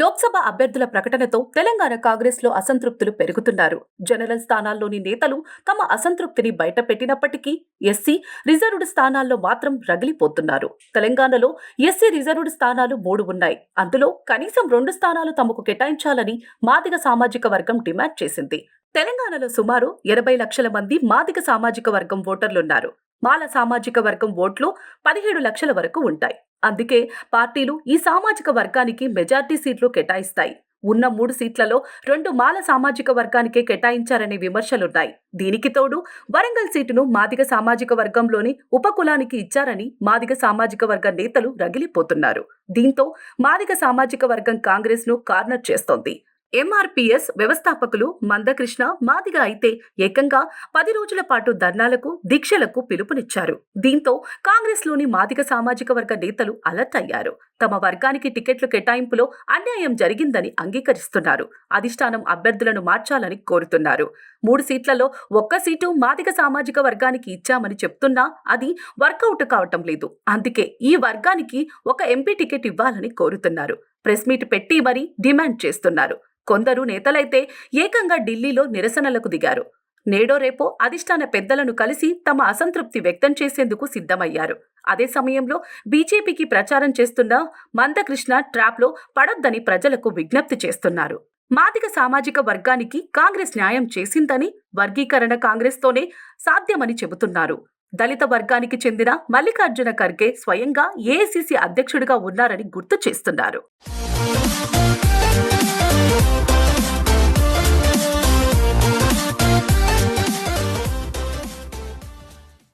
లోక్సభ అభ్యర్థుల ప్రకటనతో తెలంగాణ కాంగ్రెస్లో అసంతృప్తులు పెరుగుతున్నారు. జనరల్ స్థానాల్లోని నేతలు తమ అసంతృప్తిని బయటపెట్టినప్పటికీ ఎస్సీ రిజర్వ్డ్ స్థానాల్లో మాత్రం రగిలిపోతున్నారు. తెలంగాణలో ఎస్సీ రిజర్వ్డ్ స్థానాలు మూడు ఉన్నాయి. అందులో కనీసం రెండు స్థానాలు తమకు కేటాయించాలని మాదిగ సామాజిక వర్గం డిమాండ్ చేసింది. తెలంగాణలో సుమారు ఎనభై లక్షల మంది మాదిగ సామాజిక వర్గం ఓటర్లున్నారు. మాల సామాజిక వర్గం ఓట్లు పదిహేడు లక్షల వరకు ఉంటాయి. అందుకే పార్టీలు ఈ సామాజిక వర్గానికి మెజార్టీ సీట్లు కేటాయిస్తాయి. ఉన్న మూడు సీట్లలో రెండు మాల సామాజిక వర్గానికే కేటాయించారనే విమర్శలున్నాయి. దీనికి తోడు వరంగల్ సీటును మాదిగ సామాజిక వర్గంలోని ఉపకులానికి ఇచ్చారని మాదిగ సామాజిక వర్గ నేతలు రగిలిపోతున్నారు. దీంతో మాదిగ సామాజిక వర్గం కాంగ్రెస్ను కార్నర్ చేస్తోంది. ఎంఆర్పీఎస్ వ్యవస్థాపకులు మందకృష్ణ మాదిగ అయితే ఏకంగా పది రోజుల పాటు ధర్నాలకు దీక్షలకు పిలుపునిచ్చారు. దీంతో కాంగ్రెస్లోని మాదిగ సామాజిక వర్గ నేతలు అలర్ట్ అయ్యారు. తమ వర్గానికి టికెట్లు కేటాయింపులో అన్యాయం జరిగిందని అంగీకరిస్తున్నారు. అధిష్టానం అభ్యర్థులను మార్చాలని కోరుతున్నారు. మూడు సీట్లలో ఒక్క సీటు మాదిగ సామాజిక వర్గానికి ఇచ్చామని చెప్తున్నా అది వర్కౌట్ కావటం లేదు. అందుకే ఈ వర్గానికి ఒక ఎంపీ టికెట్ ఇవ్వాలని కోరుతున్నారు. ప్రెస్ మీట్ పెట్టి మరీ డిమాండ్ చేస్తున్నారు. కొందరు నేతలైతే ఏకంగా ఢిల్లీలో నిరసనలకు దిగారు. నేడో రేపో అధిష్టాన పెద్దలను కలిసి తమ అసంతృప్తి వ్యక్తం చేసేందుకు సిద్ధమయ్యారు. అదే సమయంలో బీజేపీకి ప్రచారం చేస్తున్న మందకృష్ణ ట్రాప్లో పడొద్దని ప్రజలకు విజ్ఞప్తి చేస్తున్నారు. మాదిక సామాజిక వర్గానికి కాంగ్రెస్ న్యాయం చేసిందని వర్గీకరణ కాంగ్రెస్తోనే సాధ్యమని చెబుతున్నారు. దళిత వర్గానికి చెందిన మల్లికార్జున ఖర్గే స్వయంగా ఏఐసిసి అధ్యక్షుడిగా ఉన్నారని గుర్తు చేస్తున్నారు.